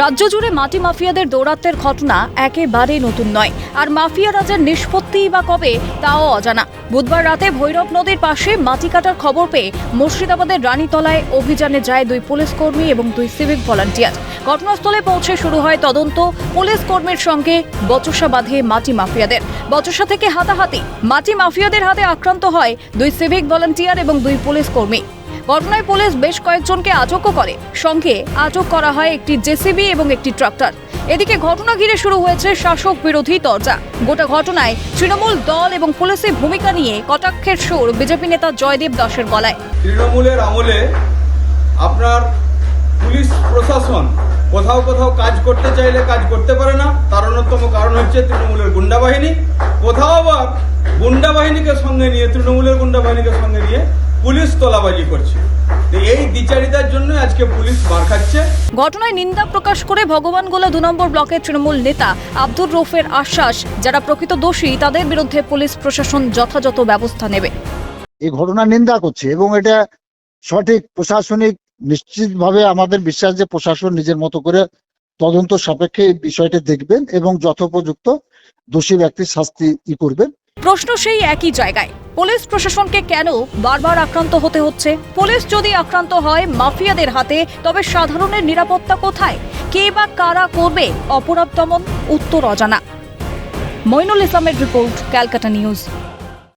রাজ্য জুড়ে মাটি মাফিয়াদের দৌরাত্মের ঘটনা একেবারে নতুন নয়। আর মাফিয়া রাজার নিষ্পত্তিই বা কবে, তাও অজানা। বুধবার রাতে ভৈরব নদীর পাশে মাটি কাটার খবর পেয়ে মুর্শিদাবাদের রানীতলায় অভিযানে যায় দুই পুলিশ কর্মী এবং দুই সিভিক ভলান্টিয়ার। ঘটনাস্থলে পৌঁছে শুরু হয় তদন্ত। পুলিশ কর্মীর সঙ্গে বচসা বাঁধে মাটি মাফিয়াদের। বচসা থেকে হাতাহাতি। মাটি মাফিয়াদের হাতে আক্রান্ত হয় দুই সিভিক ভলান্টিয়ার এবং দুই পুলিশ কর্মী ঘটনায় পুলিশ বেশ কয়েকজনকে আটকও করে। সঙ্গে আটক করা হয় একটি জেসিবি এবং একটি ট্রাক্টর। এদিকে ঘটনা ঘিরে শুরু হয়েছে শাসক বিরোধী তরজা। গোটা ঘটনায় তৃণমূল দল এবং পুলিশের ভূমিকা নিয়ে কটাক্ষের সুর বিজেপি নেতা জয়দেব দাসের গলায়। তৃণমূলের আমলে আপনার পুলিশ প্রশাসন কোথাও কোথাও কাজ করতে চাইলে কাজ করতে পারে না। তার অন্যতম কারণ হচ্ছে তৃণমূলের গুন্ডা বাহিনী। কোথাও আবার গুন্ডা বাহিনীকে সঙ্গে নিয়ে, তৃণমূলের গুন্ডা বাহিনীকে সঙ্গে নিয়ে পুলিশ তোলাবাজি করছে। এই দ্বিচারিতার জন্য আজকে পুলিশ মার খাচ্ছে। ঘটনায় নিন্দা প্রকাশ করে ভগবানগোলা দু নম্বর ব্লকের তৃণমূল নেতা আব্দুর রৌফের আশ্বাস যারা প্রকৃত দোষী তাদের বিরুদ্ধে পুলিশ প্রশাসন যথাযথ ব্যবস্থা নেবে। এই ঘটনা নিন্দা করছে এবং এটা সঠিক প্রশাসনিক নিশ্চিতভাবে আমাদের বিশ্বাস যে প্রশাসন নিজের মতো করে তদন্ত সাপেক্ষে এই বিষয়টা দেখবেন এবং যথোপযুক্ত দোষী ব্যক্তির শাস্তি ই করবেন। প্রশ্ন সেই একই জায়গায়। পুলিশ প্রশাসনকে কেন বারবার আক্রান্ত হতে হচ্ছে? পুলিশ যদি আক্রান্ত হয় মাফিয়াদের হাতে, তবে সাধারণের নিরাপত্তা কোথায়? কে বা কারা করবে? অপরাধ দমন, উত্তর অজানা। মইনুল ইসলামের রিপোর্ট, ক্যালকাটা নিউজ।